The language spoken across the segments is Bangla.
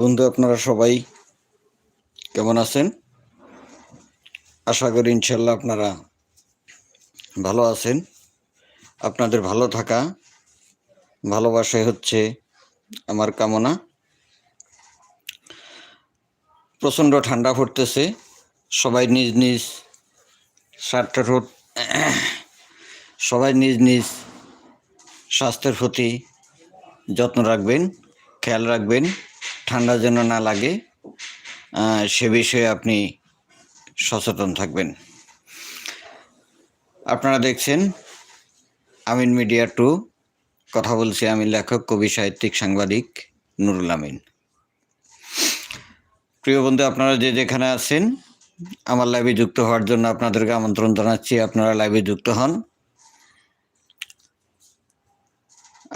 বন্ধু, আপনারা সবাই কেমন আছেন? আশা করি ইনশাল্লাহ আপনারা ভালো আছেন। আপনাদের ভালো থাকা ভালোবাসাই হচ্ছে আমার কামনা। প্রচণ্ড ঠান্ডা পড়তেছে, সবাই নিজ নিজ শার্টটার সবাই নিজ নিজ স্বাস্থ্যের প্রতি যত্ন রাখবেন, খেয়াল রাখবেন। ঠান্ডা যেন না লাগে সে বিষয়ে আপনি সচেতন থাকবেন। আপনারা দেখছেন আমিন মিডিয়া টু। কথা বলছি আমি লেখক, কবি, সাহিত্যিক, সাংবাদিক নুরুল আমিন। প্রিয় বন্ধু, আপনারা যে যেখানে আছেন, আমার লাইভে যুক্ত হওয়ার জন্য আপনাদেরকে আমন্ত্রণ জানাচ্ছি। আপনারা লাইভে যুক্ত হন।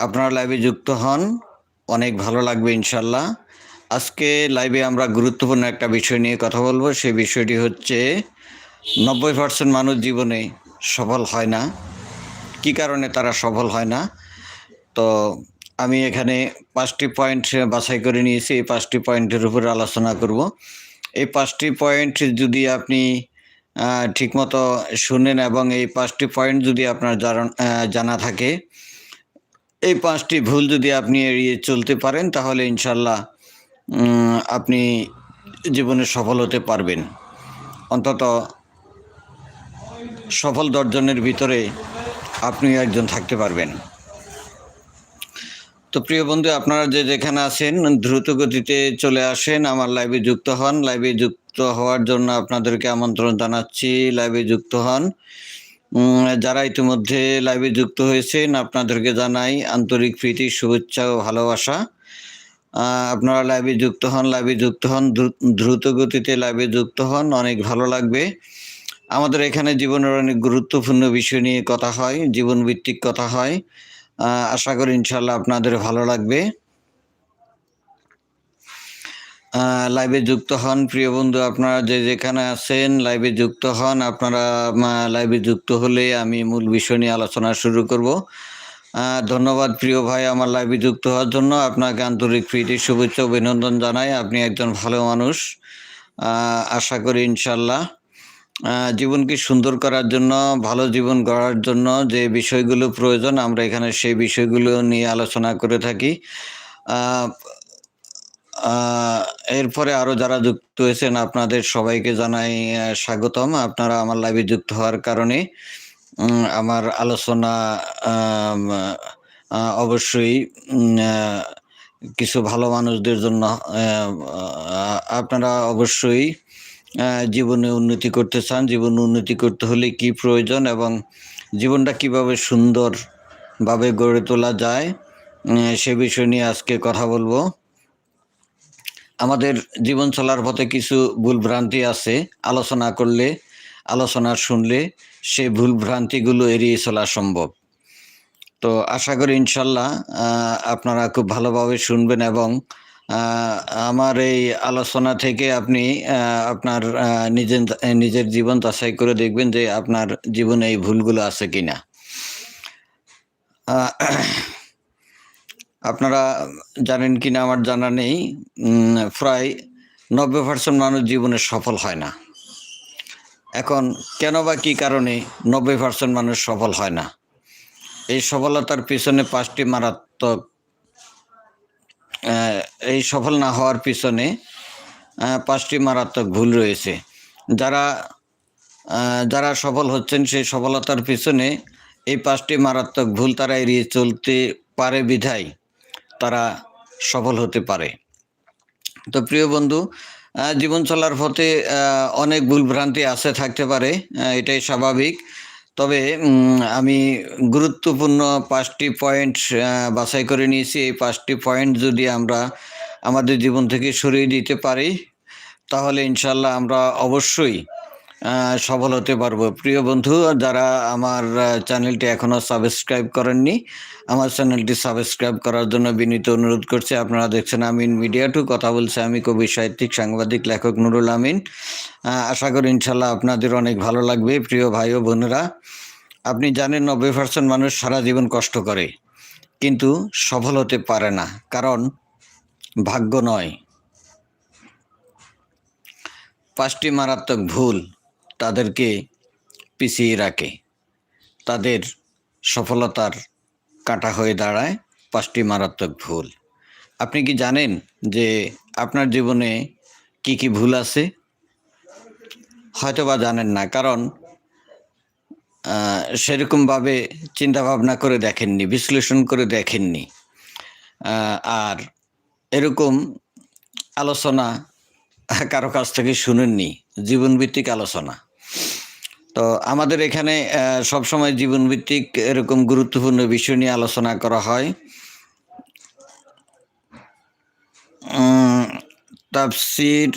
আপনারা লাইভে যুক্ত হন, অনেক ভালো লাগবে ইনশাল্লাহ। আজকে লাইভে আমরা গুরুত্বপূর্ণ একটা বিষয় নিয়ে কথা বলব। সেই বিষয়টি হচ্ছে, নব্বই পার্সেন্ট মানুষ জীবনে সফল হয় না। কি কারণে তারা সফল হয় না? তো আমি এখানে পাঁচটি পয়েন্ট বাছাই করে নিয়েছি। এই পাঁচটি পয়েন্টের উপরে আলোচনা করব। এই পাঁচটি পয়েন্ট যদি আপনি ঠিকমতো শুনেন এবং এই পাঁচটি পয়েন্ট যদি আপনার জানা- থাকে, এই পাঁচটি ভুল যদি আপনি এড়িয়ে চলতে পারেন, তাহলে ইনশাল্লাহ আপনি জীবনে সফল হতে পারবেন। অন্তত সফল দর্জনের ভিতরে আপনি একজন থাকতে পারবেন। তো প্রিয় বন্ধু, আপনারা যে যেখানে আছেন, দ্রুত গতিতে চলে আসেন। আমার লাইভে যুক্ত হন। লাইভে যুক্ত হওয়ার জন্য আপনাদেরকে আমন্ত্রণ জানাচ্ছি। লাইভে যুক্ত হন। যারা ইতিমধ্যে লাইভে যুক্ত হয়েছেন, আপনাদেরকে জানাই আন্তরিক প্রীতি, শুভেচ্ছা ও ভালোবাসা। আপনারা লাইভে যুক্ত হন লাইভে যুক্ত হন, দ্রু- দ্রুত গতিতে লাইভে যুক্ত হন, অনেক ভালো লাগবে। আমাদের এখানে জীবনের অনেক গুরুত্বপূর্ণ বিষয় নিয়ে কথা হয় জীবন ভিত্তিক কথা হয়। আশা করি ইনশাল্লাহ আপনাদের ভালো লাগবে। লাইভে যুক্ত হন, প্রিয় বন্ধু, আপনারা যে যেখানে আছেন লাইভে যুক্ত হন। আপনারা লাইভে যুক্ত হলে আমি মূল বিষয় নিয়ে আলোচনা শুরু করব। ধন্যবাদ প্রিয় ভাই, আমার লাইভে যুক্ত হওয়ার জন্য। আপনাকে আন্তরিক প্রীতি, শুভেচ্ছা, অভিনন্দন জানাই। আপনি একজন ভালো মানুষ। আশা করি ইনশাল্লাহ জীবনকে সুন্দর করার জন্য, ভালো জীবন গড়ার জন্য যে বিষয়গুলো প্রয়োজন, আমরা এখানে সেই বিষয়গুলো নিয়ে আলোচনা করে থাকি। এরপরে আরও যারা যুক্ত হয়েছেন, আপনাদের সবাইকে জানাই স্বাগতম। আপনারা আমার লাইভে যুক্ত হওয়ার কারণে। আমার আলোচনা অবশ্যই কিছু ভালো মানুষদের জন্য আপনারা অবশ্যই জীবনে উন্নতি করতে চান। জীবনে উন্নতি করতে হলে কি প্রয়োজন এবং জীবনটা কীভাবে সুন্দরভাবে গড়ে তোলা যায় সে বিষয় নিয়ে আজকে কথা বলব। আমাদের জীবন চলার পথে কিছু ভুল ভ্রান্তি আছে, আলোচনা করলে আলোচনা শুনলে সেই ভুল ভ্রান্তিগুলো এড়িয়ে চলা সম্ভব। তো আশা করি ইনশাল্লাহ আপনারা খুব ভালোভাবে শুনবেন এবং আমার এই আলোচনা থেকে আপনি আপনার নিজের নিজের জীবন যাচাই করে দেখবেন যে আপনার জীবনে এই ভুলগুলো আছে কি না আপনারা জানেন কি না আমার জানা নেই। প্রায় নব্বই পার্সেন্ট মানুষ জীবনে সফল হয় না। এখন কেন বা কি কারণে নব্বই পার্সেন্ট মানুষ সফল হয় না? এই সফলতার পিছনে পাঁচটি মারাত্মক এই সফল না হওয়ার পিছনে পাঁচটি মারাত্মক ভুল রয়েছে। যারা যারা সফল হচ্ছেন সেই সফলতার পিছনে এই পাঁচটি মারাত্মক ভুল তারা এড়িয়ে চলতে পারে বিধায় তারা সফল হতে পারে। তো প্রিয় বন্ধু জীবন চলার পথে অনেক ভুলভ্রান্তি আছে, থাকতে পারে এটাই স্বাভাবিক। তবে আমি গুরুত্বপূর্ণ পাঁচটি পয়েন্ট বাছাই করে নিয়েছি। এই পাঁচটি পয়েন্ট যদি আমরা আমাদের জীবন থেকে সরিয়ে দিতে পারি, তাহলে ইনশাল্লাহ আমরা অবশ্যই সফল হতে পারব প্রিয় বন্ধু, যারা আমার চ্যানেলটি এখনও সাবস্ক্রাইব করেননি, আমার চ্যানেলটি সাবস্ক্রাইব করার জন্য বিনীত অনুরোধ করছি, আপনারা দেখছেন আমিন মিডিয়া টু। কথা বলছে আমি কবি, সাহিত্যিক, সাংবাদিক, লেখক নুরুল আমিন। আশা করি ইনশাল্লাহ আপনাদের অনেক ভালো লাগবে, প্রিয় ভাই ও বোনেরা। আপনি জানেন নব্বই পার্সেন্ট মানুষ সারা জীবন কষ্ট করে, কিন্তু সফল হতে পারে না, কারণ ভাগ্য নয়। পাঁচটি মারাত্মক ভুল তাদেরকে পিছিয়ে রাখে। তাদের সফলতার কাঁটা হয়ে দাঁড়ায় পাঁচটি মারাত্মক ভুল। আপনি কি জানেন যে আপনার জীবনে কি কি ভুল আছে? হয়তো বা জানেন না, কারণ সেরকমভাবে চিন্তা ভাবনা করে দেখেননি, বিশ্লেষণ করে দেখেননি। আর এরকম আলোচনা কারও কাছ থেকে শুনেননি, জীবনভিত্তিক আলোচনা। তো আমাদের এখানে সবসময় জীবনভিত্তিক এরকম গুরুত্বপূর্ণ বিষয় নিয়ে আলোচনা করা হয়। উম, তাফসির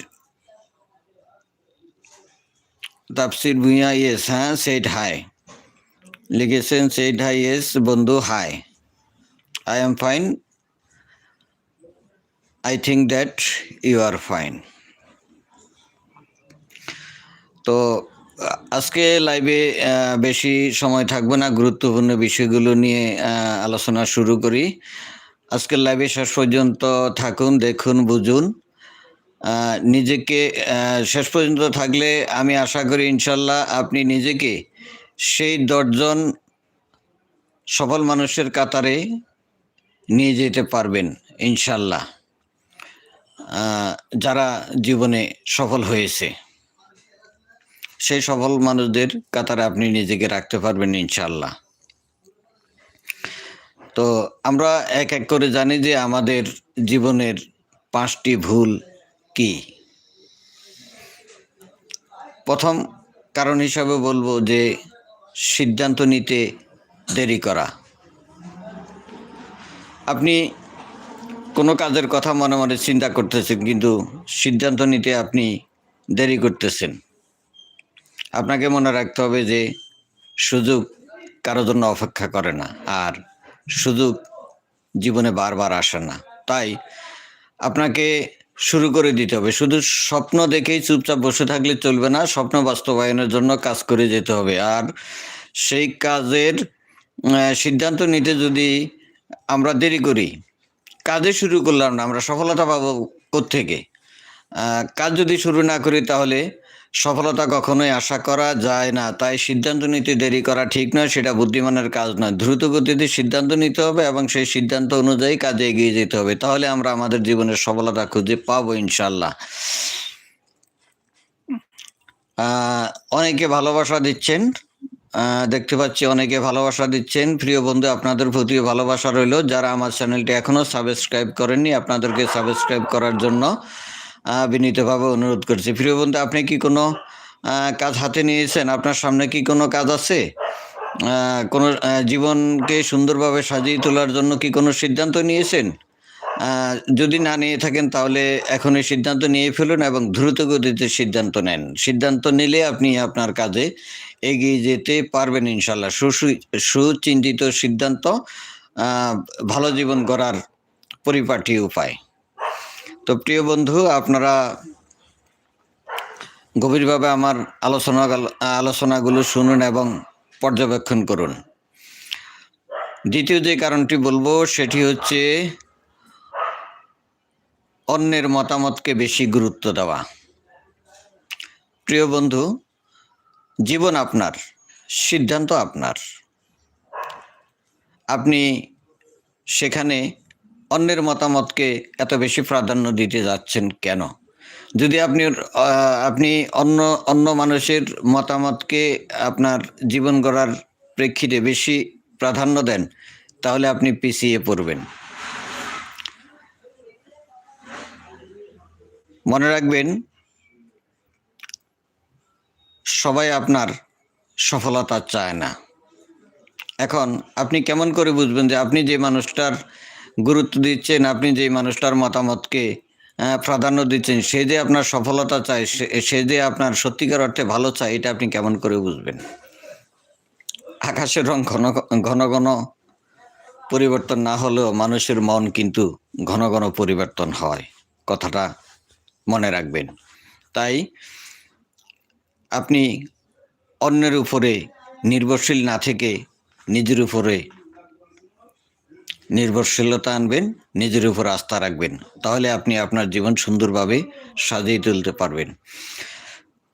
তাফসির ভুঁইয়া ইয়েস হ্যাঁ সেইট হাই। লিখেছেন সেইট হাই ইয়েস বন্ধু hi. I am fine. I think that you are fine. তো আজকে লাইভে বেশি সময় থাকবে না, গুরুত্বপূর্ণ বিষয়গুলো নিয়ে আলোচনা শুরু করি। আজকের লাইভে শেষ পর্যন্ত থাকুন, দেখুন, বুঝুন। নিজেকে শেষ পর্যন্ত থাকলে আমি আশা করি ইনশাল্লাহ আপনি নিজেকে সেই দশজন সফল মানুষের কাতারে নিয়ে যেতে পারবেন ইনশাল্লাহ যারা জীবনে সফল হয়েছে। সেই সফল মানুষদের কাতারে আপনি নিজেকে রাখতে পারবেন ইনশাল্লাহ তো আমরা এক এক করে জানি যে আমাদের জীবনের পাঁচটি ভুল কি। প্রথম কারণ হিসাবে বলব যে সিদ্ধান্ত নিতে দেরি করা। আপনি কোনো কাজের কথা মনে মনে চিন্তা করতেছেন, কিন্তু সিদ্ধান্ত নিতে আপনি দেরি করতেছেন। আপনাকে মনে রাখতে হবে যে সুযোগ কারোর জন্য অপেক্ষা করে না আর সুযোগ জীবনে বারবার আসে না। তাই আপনাকে শুরু করে দিতে হবে। শুধু স্বপ্ন দেখেই চুপচাপ বসে থাকলে চলবে না, স্বপ্ন বাস্তবায়নের জন্য কাজ করে যেতে হবে। আর সেই কাজের সিদ্ধান্ত নিতে যদি আমরা দেরি করি, কাজে শুরু করলাম না, আমরা সফলতা পাবো কোত্থেকে? কাজ যদি শুরু না করি তাহলে সফলতা কখনোই আশা করা যায় না। তাই সিদ্ধান্ত নিতে দেরি করা ঠিক নয়, সেটা বুদ্ধিমানের কাজ নয়। দ্রুত গতিতে সিদ্ধান্ত নিতে হবে এবং সেই সিদ্ধান্ত অনুযায়ী কাজে এগিয়ে যেতে হবে। তাহলে আমরা আমাদের জীবনের সফলতা খুঁজে পাবো ইনশাল্লাহ অনেকে ভালোবাসা দিচ্ছেন। দেখতে পাচ্ছি অনেকে ভালোবাসা দিচ্ছেন। প্রিয় বন্ধু, আপনাদের প্রতিও ভালোবাসা রইল। যারা আমার চ্যানেলটি এখনও সাবস্ক্রাইব করেননি, আপনাদেরকে সাবস্ক্রাইব করার জন্য বিনীতভাবে অনুরোধ করছি। প্রিয় বন্ধু, আপনি কি কোনো কাজ হাতে নিয়েছেন? আপনার সামনে কি কোনো কাজ আছে? কোনো জীবনকে সুন্দরভাবে সাজিয়ে তোলার জন্য কি কোনো সিদ্ধান্ত নিয়েছেন? যদি না নিয়ে থাকেন, তাহলে এখনই সিদ্ধান্ত নিয়ে ফেলুন এবং দ্রুত গতিতে সিদ্ধান্ত নেন। সিদ্ধান্ত নিলে আপনি আপনার কাজে এগিয়ে যেতে পারবেন ইনশাল্লাহ সুচিন্তিত সিদ্ধান্ত ভালো জীবন গড়ার পরিপাটি উপায়। তো প্রিয় বন্ধু, আপনারা গভীরভাবে আমার আলোচনা আলোচনাগুলো শুনুন এবং পর্যবেক্ষণ করুন। দ্বিতীয় যে কারণটি বলব, সেটি হচ্ছে অন্যের মতামতকে বেশি গুরুত্ব দেওয়া। প্রিয় বন্ধু, জীবন আপনার, সিদ্ধান্ত আপনার। আপনি সেখানে অন্যের মতামতকে এত বেশি প্রাধান্য দিতে যাচ্ছেন কেন? যদি আপনি আপনি অন্য অন্য মানুষের মতামতকে আপনার জীবন গড়ার প্রেক্ষিতে বেশি প্রাধান্য দেন, তাহলে আপনি পিছিয়ে পড়বেন। মনে রাখবেন, সবাই আপনার সফলতা চায় না। এখন আপনি কেমন করে বুঝবেন যে আপনি যে মানুষটার গুরুত্ব দিচ্ছেন আপনি যে মানুষটার মতামতকে প্রাধান্য দিচ্ছেন, সে যে আপনার সফলতা চায় সে- যে আপনার সত্যিকার অর্থে ভালো চায়, এটা আপনি কেমন করে বুঝবেন? আকাশের রং ঘন ঘন ঘন পরিবর্তন না হলেও মানুষের মন কিন্তু ঘন ঘন পরিবর্তন হয়, কথাটা মনে রাখবেন। তাই আপনি অন্যের উপরে নির্ভরশীল না থেকে নিজের উপরে নির্ভরশীলতা আনবেন, নিজের উপর আস্থা রাখবেন। তাহলে আপনি আপনার জীবন সুন্দরভাবে সাজিয়ে তুলতে পারবেন।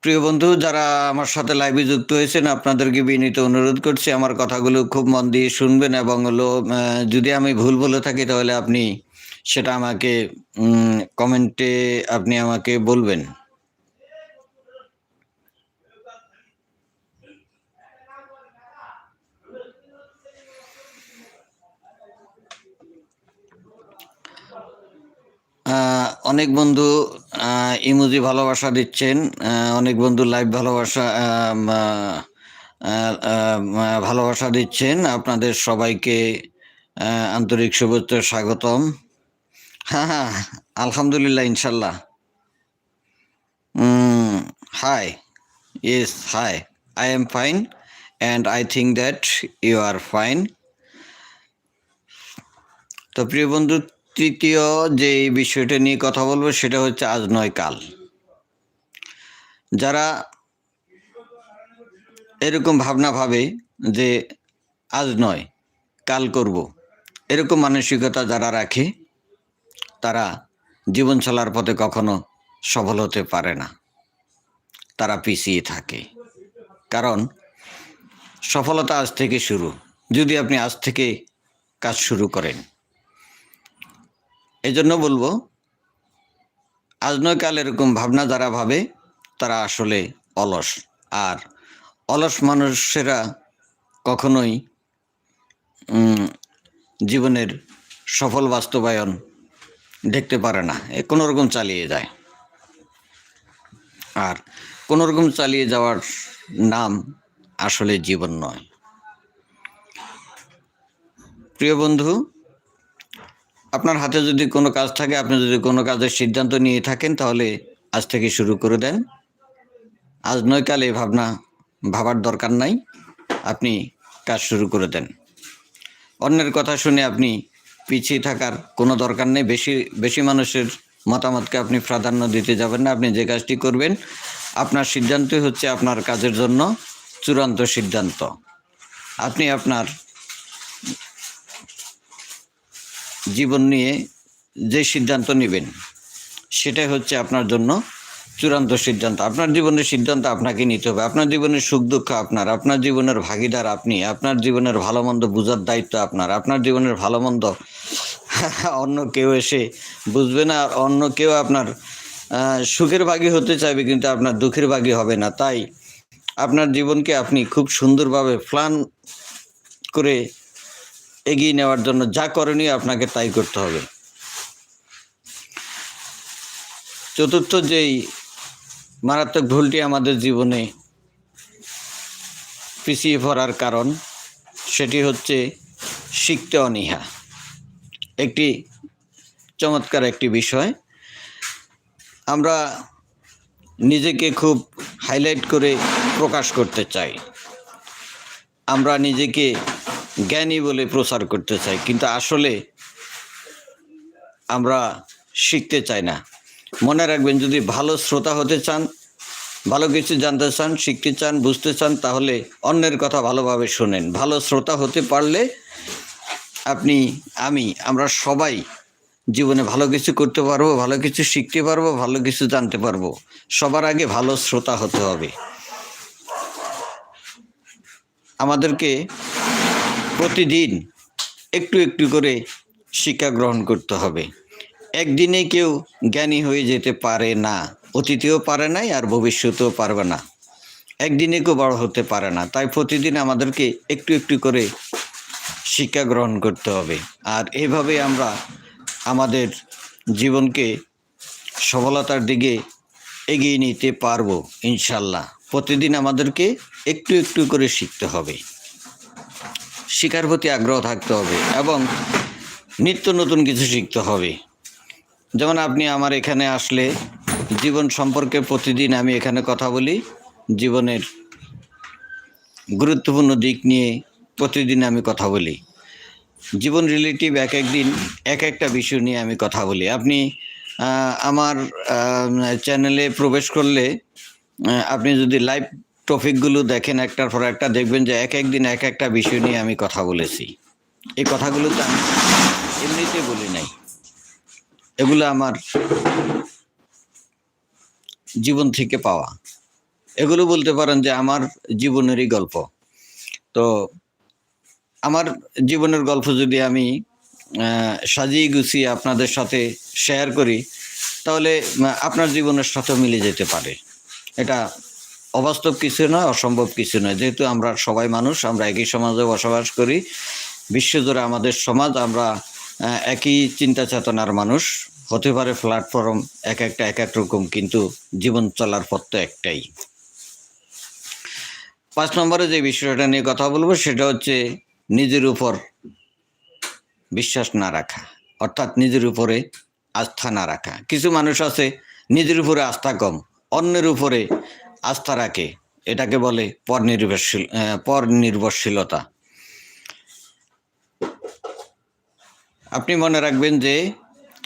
প্রিয় বন্ধু, যারা আমার সাথে লাইভে যুক্ত হয়েছেন, আপনাদেরকে বিনীত অনুরোধ করছি, আমার কথাগুলো খুব মন দিয়ে শুনবেন এবং হলো যদি আমি ভুল বলে থাকি, তাহলে আপনি সেটা আমাকে কমেন্টে আপনি আমাকে বলবেন। অনেক বন্ধু ইমোজি ভালোবাসা দিচ্ছেন অনেক বন্ধু লাইভ ভালোবাসা ভালোবাসা দিচ্ছেন। আপনাদের সবাইকে আন্তরিক শুভেচ্ছা, স্বাগতম। হ্যাঁ হ্যাঁ আলহামদুলিল্লাহ, ইনশাল্লাহ। Hi yes hi I am fine and I think that you are fine তো প্রিয় বন্ধু তৃতীয় যে বিষয়টা নিয়ে কথা বলব সেটা হচ্ছে আজ নয় কাল। যারা এরকম ভাবনা ভাবে যে আজ নয়, কাল করব, এরকম মানসিকতা যারা রাখে, তারা জীবন চলার পথে কখনো সফল হতে পারে না। তারা পিছিয়ে থাকে। কারণ সফলতা আজ থেকে শুরু। যদি আপনি আজ থেকে কাজ শুরু করেন এই জন্য বলব, আজ নয় কাল এরকম ভাবনা যারা ভাবে, তারা আসলে অলস। আর অলস মানুষেরা কখনোই জীবনের সফল বাস্তবায়ন দেখতে পারে না। এ কোনো রকম চালিয়ে যায়। আর কোনো রকম চালিয়ে যাওয়ার নাম আসলে জীবন নয়। প্রিয় বন্ধু আপনার হাতে যদি কোনো কাজ থাকে, আপনি যদি কোনো কাজের সিদ্ধান্ত নিয়ে থাকেন, তাহলে আজ থেকে শুরু করে দেন। আজ নয় কালে ভাবনা ভাবার দরকার নাই। আপনি কাজ শুরু করে দেন। অন্যের কথা শুনে আপনি পিছিয়ে থাকার কোনো দরকার নেই। বেশি বেশি মানুষের মতামতকে আপনি প্রাধান্য দিতে যাবেন না। আপনি যে কাজটি করবেন, আপনার সিদ্ধান্তই হচ্ছে আপনার কাজের জন্য চূড়ান্ত সিদ্ধান্ত। আপনি আপনার জীবন নিয়ে যে সিদ্ধান্ত নেবেন, সেটাই হচ্ছে আপনার জন্য চূড়ান্ত সিদ্ধান্ত। আপনার জীবনের সিদ্ধান্ত আপনাকে নিতে হবে। আপনার জীবনের সুখ দুঃখ আপনার। আপনার জীবনের ভাগিদার আপনি। আপনার জীবনের ভালো মন্দ বোঝার দায়িত্ব আপনার। আপনার জীবনের ভালো মন্দ অন্য কেউ এসে বুঝবে না, আর অন্য কেউ আপনার সুখের ভাগী হতে চাইবে কিন্তু আপনার দুঃখের ভাগী হবে না। তাই আপনার জীবনকে আপনি খুব সুন্দরভাবে প্ল্যান করে এগিয়ে নেওয়ার জন্য যা করণীয় আপনাকে তাই করতে হবে। চতুর্থ যেই মারাত্মক ভুলটি আমাদের জীবনে পিছিয়ে পড়ার কারণ, সেটি হচ্ছে শিখতে অনীহা। একটি চমৎকার একটি বিষয়। আমরা নিজেকে খুব হাইলাইট করে প্রকাশ করতে চাই। আমরা নিজেকে জ্ঞানী বলে প্রচার করতে চাই, কিন্তু আসলে আমরা শিখতে চাই না। মনে রাখবেন, যদি ভালো শ্রোতা হতে চান, ভালো কিছু জানতে চান, শিখতে চান, বুঝতে চান, তাহলে অন্যের কথা ভালোভাবে শোনেন। ভালো শ্রোতা হতে পারলে আপনি, আমি, আমরা সবাই জীবনে ভালো কিছু করতে পারব, ভালো কিছু শিখতে পারব, ভালো কিছু জানতে পারব। সবার আগে ভালো শ্রোতা হতে হবে। আমাদেরকে প্রতিদিন একটু একটু করে শিক্ষা গ্রহণ করতে হবে। একদিনে কেউ জ্ঞানী হয়ে যেতে পারে না, অতীতেও পারে নাই আর ভবিষ্যতেও পারবে না। একদিনে কেউ বড় হতে পারে না, তাই প্রতিদিন আমাদেরকে একটু একটু করে শিক্ষা গ্রহণ করতে হবে। আর এভাবে আমরা আমাদের জীবনকে সফলতার দিকে এগিয়ে নিতে পারব, ইনশাল্লাহ। প্রতিদিন আমাদেরকে একটু একটু করে শিখতে হবে। শিকার প্রতি আগ্রহ থাকতে হবে এবং নিত্য নতুন কিছু শিখতে হবে। যেমন আপনি আমার এখানে আসলে জীবন সম্পর্কে প্রতিদিন আমি এখানে কথা বলি, জীবনের গুরুত্বপূর্ণ দিক নিয়ে প্রতিদিন আমি কথা বলি। জীবন রিলেটিভ এক এক দিন এক একটা বিষয় নিয়ে আমি কথা বলি। আপনি আমার চ্যানেলে প্রবেশ করলে আপনি যদি লাইভ টপিকগুলো দেখেন একটার পর একটা, দেখবেন যে এক এক দিন এক একটা বিষয় নিয়ে আমি কথা বলেছি। এই কথাগুলো তো আমি এমনিতে বলি নাই। এগুলো আমার জীবন থেকে পাওয়া। এগুলো বলতে পারেন যে আমার জীবনেরই গল্প। তো আমার জীবনের গল্প যদি আমি সাজিয়ে গুছিয়ে আপনাদের সাথে শেয়ার করি, তাহলে আপনার জীবনের সাথে মিলে যেতে পারে। এটা অবাস্তব কিছু নয় অসম্ভব কিছু নয় যেহেতু আমরা সবাই মানুষ, আমরা একই সমাজে বসবাস করি, বিশ্বজুড়ে আমাদের সমাজ, আমরা একই চিন্তা চেতনার মানুষ। হতে পারে প্ল্যাটফর্ম এক একটা, এক এক রকম, কিন্তু জীবন চলার পথ তো একটাই। পাঁচ নম্বরে যে বিষয়টা নিয়ে কথা বলব, সেটা হচ্ছে নিজের উপর বিশ্বাস না রাখা, অর্থাৎ নিজের উপরে আস্থা না রাখা। কিছু মানুষ আছে, নিজের উপরে আস্থা কম, অন্যের উপরে আস্থা রাখে এটাকে বলে পর নির্ভরশীল আহ, পর নির্ভরশীলতা। আপনি মনে রাখবেন যে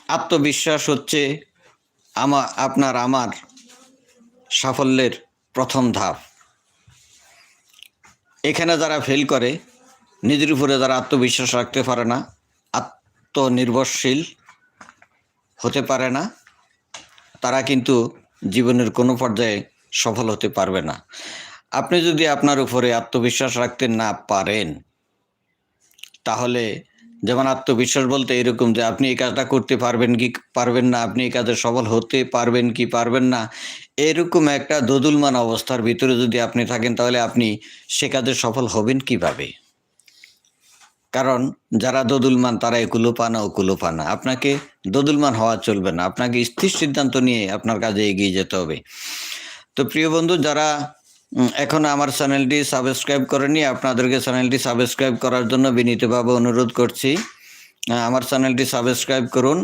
আত্মবিশ্বাস হচ্ছে আমা আপনার আমার সাফল্যের প্রথম ধাপ। এখানে যারা ফেল করে নিজের উপরে যারা আত্মবিশ্বাস রাখতে পারে না আত্মনির্ভরশীল হতে পারে না তারা কিন্তু জীবনের কোনো পর্যায়ে সফল হতে পারবে না। আপনি যদি আপনার উপরে আত্মবিশ্বাস রাখতে না পারেন, তাহলে যেমন আত্মবিশ্বাস বলতে এরকম যে আপনি এই কাজটা করতে পারবেন কি পারবেন না, আপনি এই কাজে সফল হতে পারবেন কি পারবেন না, এরকম একটা দোদুলমান অবস্থার ভিতরে যদি আপনি থাকেন, তাহলে আপনি সে কাজে সফল হবেন কীভাবে? কারণ যারা দোদুলমান তারা একুলো পানা ওকুলো পানা আপনাকে দোদুলমান হওয়া চলবে না। আপনাকে স্থির সিদ্ধান্ত নিয়ে আপনার কাজে এগিয়ে যেতে হবে। তো প্রিয় বন্ধু, যারা এখন আমার চ্যানেলটি সাবস্ক্রাইব করেনি আপনাদেরকে চ্যানেলটি সাবস্ক্রাইব করার জন্য বিনীতভাবে অনুরোধ করছি। আমার চ্যানেলটি সাবস্ক্রাইব করুন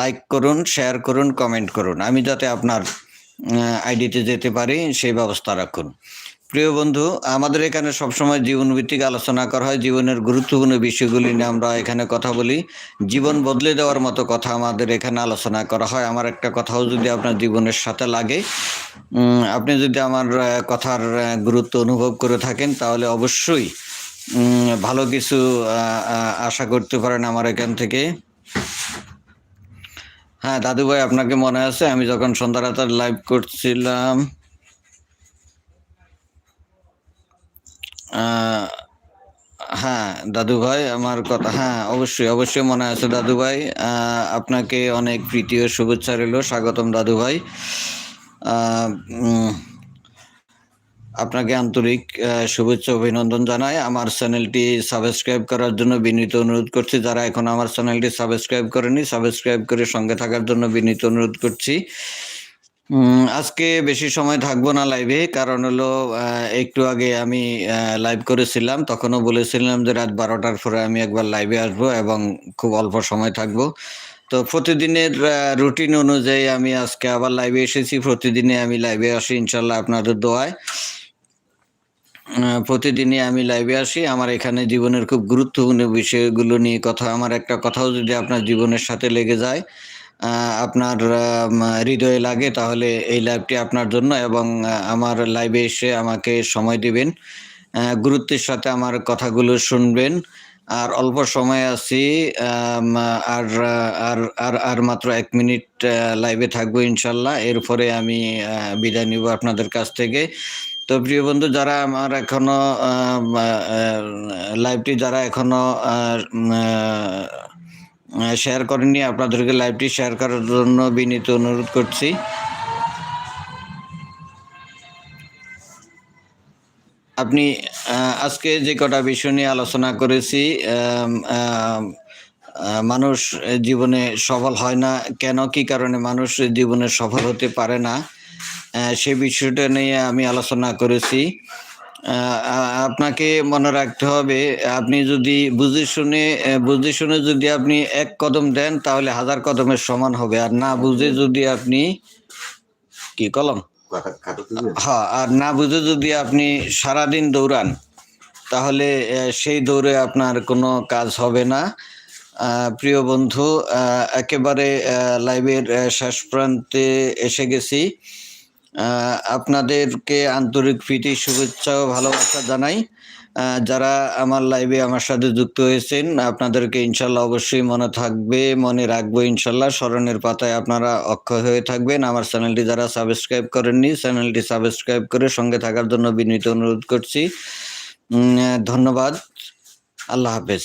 লাইক করুন, শেয়ার করুন, কমেন্ট করুন। আমি যাতে আপনার আইডিতে যেতে পারি, সেই ব্যবস্থা রাখুন। প্রিয় বন্ধু, আমাদের এখানে সবসময় জীবনভিত্তিক আলোচনা করা হয়। জীবনের গুরুত্বপূর্ণ বিষয়গুলি নিয়ে আমরা এখানে কথা বলি। জীবন বদলে দেওয়ার মতো কথা আমাদের এখানে আলোচনা করা হয়। আমার একটা কথাও যদি আপনার জীবনের সাথে লাগে আপনি যদি আমার কথার গুরুত্ব অনুভব করে থাকেন, তাহলে অবশ্যই ভালো কিছু আশা করতে পারেন আমার এখান থেকে। হ্যাঁ দাদু ভাই আপনাকে মনে আছে? আমি যখন সন্ধ্যা রাতার লাইভ করছিলাম হ্যাঁ দাদু ভাই আমার কথা হ্যাঁ অবশ্যই অবশ্যই মনে আছে দাদু ভাই আপনাকে অনেক প্রীতি ও শুভেচ্ছা রইল, স্বাগতম দাদু ভাই আপনাকে আন্তরিক শুভেচ্ছা, অভিনন্দন জানাই। আমার চ্যানেলটি সাবস্ক্রাইব করার জন্য বিনীত অনুরোধ করছি। যারা এখন আমার চ্যানেলটি সাবস্ক্রাইব করেনি, সাবস্ক্রাইব করে সঙ্গে থাকার জন্য বিনীত অনুরোধ করছি। আজকে বেশি সময় থাকব না লাইভে কারণ হলো একটু আগে আমি লাইভ করেছিলাম। তখনও বলেছিলাম যে রাত বারোটার পরে আমি একবার লাইভে আসব এবং খুব অল্প সময় থাকব। তো প্রতিদিনের রুটিন অনুযায়ী আমি আজকে আবার লাইভে এসেছি। প্রতিদিনে আমি লাইভে আসি ইনশাল্লাহ আপনাদের দোয়ায়। প্রতিদিনই আমি লাইভে আসি। আমার এখানে জীবনের খুব গুরুত্বপূর্ণ বিষয়গুলো নিয়ে কথা, আমার একটা কথাও যদি আপনার জীবনের সাথে লেগে যায় আপনার হৃদয়ে লাগে, তাহলে এই লাইভটি আপনার জন্য এবং আমার লাইভে এসে আমাকে সময় দিবেন। গুরুত্বের সাথে আমার কথাগুলো শুনবেন। আর অল্প সময় আছি আর আর আর আর মাত্র এক মিনিট লাইভে থাকব ইনশাল্লাহ। এরপরে আমি বিদায় নিব আপনাদের কাছ থেকে। তো প্রিয় বন্ধু, যারা আমার এখনও লাইভটি যারা এখনও শেয়ার করেননি। আপনাদেরকে লাইভটি শেয়ার করার জন্য বিনীত অনুরোধ করছি। আপনি আজকে যে কটা বিষয় নিয়ে আলোচনা করেছি মানুষ জীবনে সফল হয় না। কেন, কি কারণে মানুষ জীবনে সফল হতে পারে না? সে বিষয়টা নিয়ে আমি আলোচনা করেছি। আপনাকে মনে রাখতে হবে, আপনি যদি বুঝে শুনে বুঝে শুনে যদি আপনি এক কদম দেন, তাহলে হাজার কদমের সমান হবে। আর না বুঝে যদি আপনি, কি কলম? হ্যাঁ আর না বুঝে যদি আপনি সারাদিন দৌড়ান, তাহলে সেই দৌড়ে আপনার কোনো কাজ হবে না। প্রিয় বন্ধু একেবারে লাইভের শেষ প্রান্তে এসে গেছি। আপনাদেরকে আন্তরিক প্রীতি, শুভেচ্ছা ও ভালোবাসা জানাই। যারা আমার লাইভে আমার সাথে যুক্ত হয়েছেন, আপনাদেরকে ইনশাল্লাহ অবশ্যই মনে থাকবে, মনে রাখব ইনশাল্লাহ। স্মরণের পাতায় আপনারা অক্ষয় হয়ে থাকবেন। আমার চ্যানেলটি যারা সাবস্ক্রাইব করেননি চ্যানেলটি সাবস্ক্রাইব করে সঙ্গে থাকার জন্য বিনীত অনুরোধ করছি। ধন্যবাদ। আল্লাহ হাফেজ।